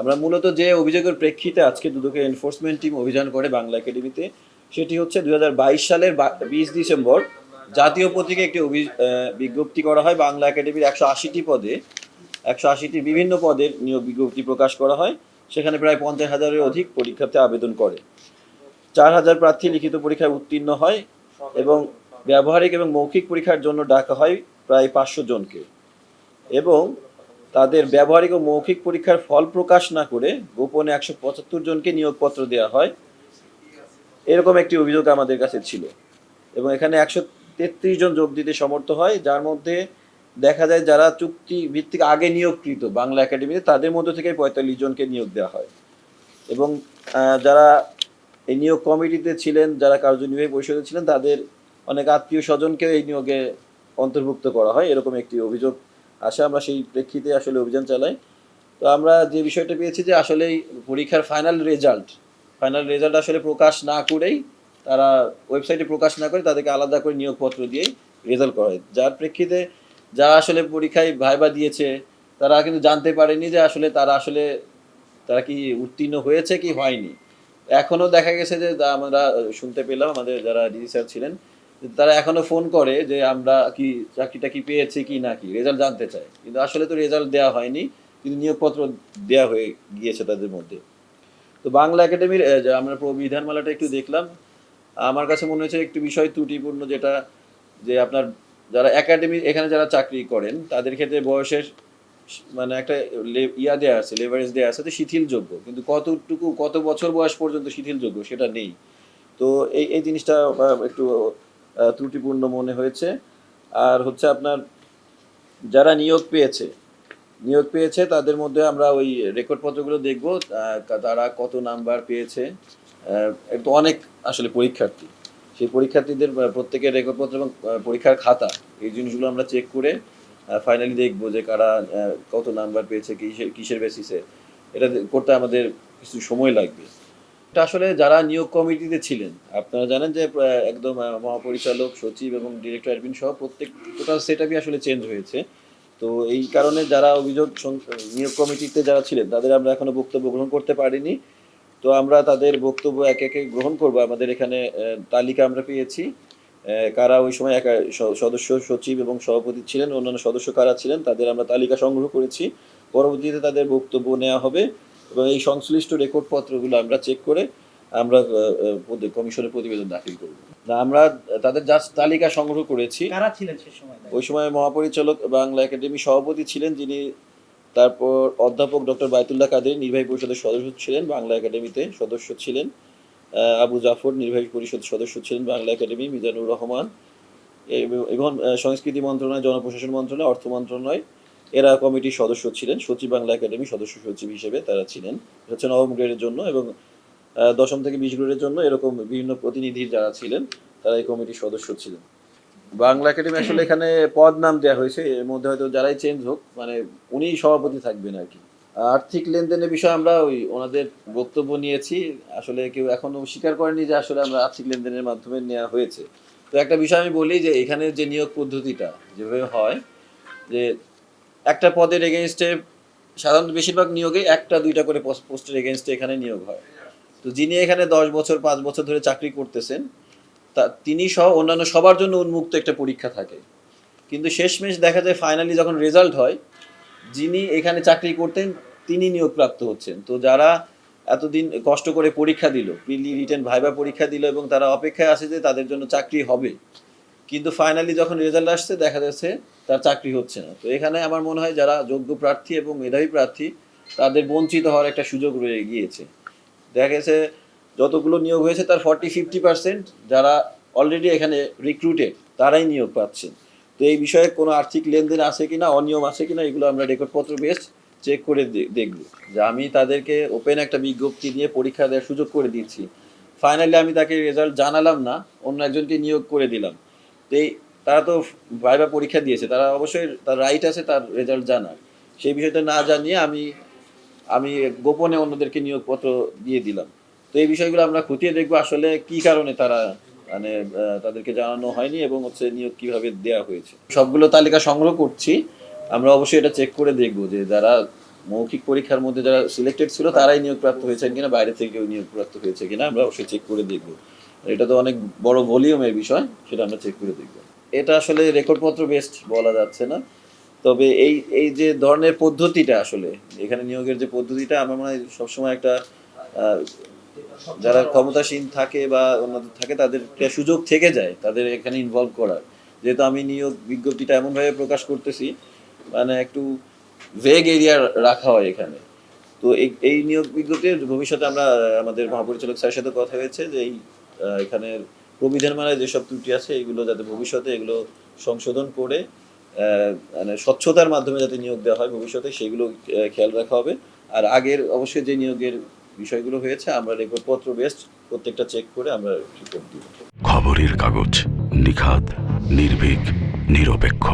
আমরা মূলত যে অভিযোগের প্রেক্ষিতে আজকে দুদকের এনফোর্সমেন্ট টিম অভিযান করে বাংলা একাডেমিতে, সেটি হচ্ছে দু হাজার বাইশ সালের বিশ ডিসেম্বর জাতীয় পত্রিকায় একটি বিজ্ঞপ্তি করা হয়। বাংলা একাডেমির একশো আশিটি পদে, একশো আশিটি বিভিন্ন পদের নিয়োগ বিজ্ঞপ্তি প্রকাশ করা হয়। সেখানে প্রায় পঞ্চাশ হাজারের অধিক পরীক্ষার্থী আবেদন করে। চার হাজার প্রার্থী লিখিত পরীক্ষায় উত্তীর্ণ হয় এবং ব্যবহারিক এবং মৌখিক পরীক্ষার জন্য ডাকা হয় প্রায় পাঁচশো জনকে। এবং তাদের ব্যবহারিক ও মৌখিক পরীক্ষার ফল প্রকাশ না করে গোপনে একশো পঁচাত্তর জনকে নিয়োগপত্র দেওয়া হয়। এরকম একটি অভিযোগ আমাদের কাছে ছিল এবং এখানে একশো তেত্রিশ জন যোগ দিতে সমর্থ হয়, যার মধ্যে দেখা যায় যারা চুক্তি ভিত্তিক আগে নিয়োগকৃত বাংলা একাডেমিতে, তাদের মধ্যে থেকে পঁয়তাল্লিশ জনকে নিয়োগ দেওয়া হয়। এবং যারা এই নিয়োগ কমিটিতে ছিলেন, যারা কার্যনির্বাহী পরিষদে ছিলেন, তাদের অনেক আত্মীয় স্বজনকে এই নিয়োগে অন্তর্ভুক্ত করা হয়। এরকম একটি অভিযোগ আসে আমরা সেই প্রেক্ষিতে আসলে অভিযান চালাই। তো আমরা যে বিষয়টা পেয়েছি যে আসলে পরীক্ষার ফাইনাল রেজাল্ট ফাইনাল রেজাল্ট আসলে প্রকাশ না করেই তারা ওয়েবসাইটে প্রকাশ না করে তাদেরকে আলাদা করে নিয়োগপত্র দিয়েই রেজাল্ট করা হয়। যার প্রেক্ষিতে যারা আসলে পরীক্ষায় ভাইবা দিয়েছে, তারা কিন্তু জানতে পারেনি যে আসলে তারা আসলে তারা কি উত্তীর্ণ হয়েছে কি হয়নি। এখনও দেখা গেছে যা আমরা শুনতে পেলাম আমাদের যারা ডিজি স্যার ছিলেন তারা এখনও ফোন করে যে আমরা কি, চাকরিটা কি পেয়েছি কি না কি রেজাল্ট জানতে চায়। কিন্তু আসলে তো রেজাল্ট দেওয়া হয়নি, কিন্তু নিয়োগপত্র দেওয়া হয়ে গিয়েছে তাদের মধ্যে। তো বাংলা একাডেমির আমরা বিধানমালাটা একটু দেখলাম, আমার কাছে মনে হয়েছে একটু বিষয় ত্রুটিপূর্ণ যেটা, যে আপনার যারা একাডেমি, এখানে যারা চাকরি করেন, তাদের ক্ষেত্রে বয়সের মানে একটা ইয়া দেওয়া আছে লেভারেজ দেওয়া আছে, যে শিথিলযোগ্য। কিন্তু কতটুকু, কত বছর বয়স পর্যন্ত শিথিলযোগ্য সেটা নেই। তো এই এই জিনিসটা একটু ত্রুটিপূর্ণ মনে হয়েছে। আর হচ্ছে আপনার যারা নিয়োগ পেয়েছে নিয়োগ পেয়েছে তাদের মধ্যে আমরা ওই রেকর্ডপত্রগুলো দেখব তারা কত নাম্বার পেয়েছে। তো অনেক আসলে পরীক্ষার্থী। সেই পরীক্ষার্থীদের প্রত্যেকের রেকর্ডপত্র এবং পরীক্ষার খাতা, এই জিনিসগুলো আমরা চেক করে ফাইনালি দেখব যে কারা কত নাম্বার পেয়েছে কিসের কিসের বেসিসে এটা করতে আমাদের কিছু সময় লাগবে। এটা আসলে যারা নিয়োগ কমিটিতে ছিলেন, আপনারা জানেন যে একদম মহাপরিচালক, সচিব এবং ডিরেক্টর অ্যাডমিন সহ প্রত্যেক, টোটাল সেটআপই আসলে চেঞ্জ হয়েছে। তো এই কারণে যারা অভিযোগ নিয়োগ কমিটিতে যারা ছিলেন, তাদের আমরা এখনও বক্তব্য গ্রহণ করতে পারিনি। তো আমরা তাদের বক্তব্য একে একে গ্রহণ করব। আমাদের এখানে তালিকা আমরা পেয়েছি। কারা ওই সময় একা সদস্য, সচিব এবং সভাপতি ছিলেন, অন্যান্য সদস্য কারা ছিলেন, তাদের আমরা তালিকা সংগ্রহ করেছি। পরবর্তীতে তাদের বক্তব্য নেওয়া হবে। এবং এই সংশ্লিষ্ট রেকর্ডপত্রগুলো আমরা চেক করে আমরা আহ, আহ, কমিশনে প্রতিবেদন দাখিল করব। না আমরা তাদের জাস্ট তালিকা সংগ্রহ করেছি। কারা ছিলেন সে সময়? ওই সময় মহাপরিচালক বাংলা একাডেমি সভাপতি ছিলেন যিনি তারপর অধ্যাপক ডক্টর বায়তুল্লাহ কাদের নির্বাহী পরিষদের সদস্য ছিলেন বাংলা একাডেমিতে সদস্য ছিলেন। আবু জাফর নির্বাহী পরিষদ সদস্য ছিলেন বাংলা একাডেমি মিজানুর রহমান। এবং সংস্কৃতি মন্ত্রণালয় জনপ্রশাসন মন্ত্রণালয় অর্থ মন্ত্রণালয় এরা কমিটির সদস্য ছিলেন সচিব বাংলা একাডেমি সদস্য সচিব হিসেবে তারা ছিলেন। হচ্ছে নবম গ্রেডের জন্য এবং দশম থেকে বিশ গ্রেডের জন্য এরকম বিভিন্ন প্রতিনিধি যারা ছিলেন তারা এই কমিটির সদস্য ছিলেন। বাংলা একাডেমি আসলে এখানে পদ নাম দেওয়া হয়েছে এর মধ্যে হয়তো যারাই চেঞ্জ হোক মানে উনি সভাপতি থাকবেন আর কি। আর্থিক লেনদেনের বিষয়ে আমরা ওই ওনাদের বক্তব্য নিয়েছি আসলে কেউ এখনও স্বীকার করেনি যে আসলে আমরা আর্থিক লেনদেনের মাধ্যমে নেওয়া হয়েছে। তো একটা বিষয় আমি বলি যে এখানে যে নিয়োগ পদ্ধতিটা যেভাবে হয় যে একটা পদের এগেনস্টে সাধারণত বেশিরভাগ নিয়োগে একটা, দুইটা করে পোস্ট- পোস্টের এগেনস্টে এখানে নিয়োগ হয়। তো যিনি এখানে দশ বছর, পাঁচ বছর ধরে চাকরি করতেছেন, তা তিনি সহ অন্যান্য সবার জন্য উন্মুক্ত একটা পরীক্ষা থাকে। কিন্তু শেষমেশ দেখা যায় ফাইনালি যখন রেজাল্ট হয়, যিনি এখানে চাকরি করতেন, তিনি নিয়োগপ্রাপ্ত হচ্ছেন। তো যারা এতদিন কষ্ট করে পরীক্ষা দিল প্রিলি রিটেন ভাইবা পরীক্ষা দিল এবং তারা অপেক্ষায় আছে যে তাদের জন্য চাকরি হবে। কিন্তু ফাইনালি যখন রেজাল্ট আসছে, দেখা যাচ্ছে তার চাকরি হচ্ছে না। তো এখানে আমার মনে হয় যারা যোগ্য প্রার্থী এবং মেধাবী প্রার্থী, তাদের বঞ্চিত হওয়ার একটা সুযোগ রয়ে গিয়েছে। দেখা গেছে যতগুলো নিয়োগ হয়েছে তার ফর্টি ফিফটি পার্সেন্ট যারা অলরেডি এখানে রিক্রুটেড তারাই নিয়োগ পাচ্ছেন তো এই বিষয়ে কোনো আর্থিক লেনদেন আছে কিনা, অনিয়ম আছে কিনা, এগুলো আমরা রেকর্ডপত্র বেস চেক করে দেখব। যে আমি তাদেরকে ওপেন একটা বিজ্ঞপ্তি নিয়ে পরীক্ষা দেওয়ার সুযোগ করে দিচ্ছি ফাইনালি আমি তাকে রেজাল্ট জানালাম না, অন্য একজনকে নিয়োগ করে দিলাম। তো এই তারা তো ভাইবা পরীক্ষা দিয়েছে, তারা অবশ্যই তার রাইট আছে, তার রেজাল্ট জানার। সেই বিষয়টা না জানিয়ে আমি আমি গোপনে অন্যদেরকে নিয়োগপত্র দিয়ে দিলাম। তো এই বিষয়গুলো আমরা খতিয়ে দেখব আসলে কি কারণে তারা মানে তাদেরকে জানানো হয়নি এবং হচ্ছে নিয়োগ কীভাবে দেওয়া হয়েছে। সবগুলো তালিকা সংগ্রহ করছি, আমরা অবশ্যই এটা চেক করে দেখব যে যারা মৌখিক পরীক্ষার মধ্যে যারা সিলেক্টেড ছিল, তারাই নিয়োগপ্রাপ্ত হয়েছেন কিনা, বাইরে থেকে কেউ নিয়োগপ্রাপ্ত হয়েছে কিনা, আমরা অবশ্যই চেক করে দেখব। এটা তো অনেক বড় ভলিউমের বিষয়, সেটা আমরা চেক করে দেখব। এটা আসলে রেকর্ডপত্র বেস্ট বলা যাচ্ছে না। তবে এই এই যে ধরনের পদ্ধতিটা আসলে, এখানে নিয়োগের যে পদ্ধতিটা, আমার মনে হয় সবসময় একটা যারা ক্ষমতাসীন থাকে বা অন্যদের থাকে, তাদের একটা সুযোগ থেকে যায়, তাদের এখানে ইনভলভ করার। যেহেতু আমি নিয়োগ বিজ্ঞপ্তিটা এমনভাবে প্রকাশ করতেছি মানে একটু ভেগ এরিয়া রাখা হয় এখানে। তো এই নিয়োগ বিজ্ঞপ্তির ভবিষ্যতে আমরা, আমাদের মহাপরিচালক স্যারের সাথে কথা হয়েছে যে এই এখানের প্রবিধান মেলায় যেসব ত্রুটি আছে, এগুলো যাতে ভবিষ্যতে এগুলো সংশোধন করে মানে স্বচ্ছতার মাধ্যমে যাতে নিয়োগ দেওয়া হয় ভবিষ্যতে, সেগুলো খেয়াল রাখা হবে। আর আগের অবশ্যই যে নিয়োগের বিষয়গুলো হয়েছে, আমরা রেকর্ডপত্র বেস্ট প্রত্যেকটা চেক করে আমরা রিপোর্ট দিব। খবরের কাগজ নিখাত নির্ভীক, নিরপেক্ষ।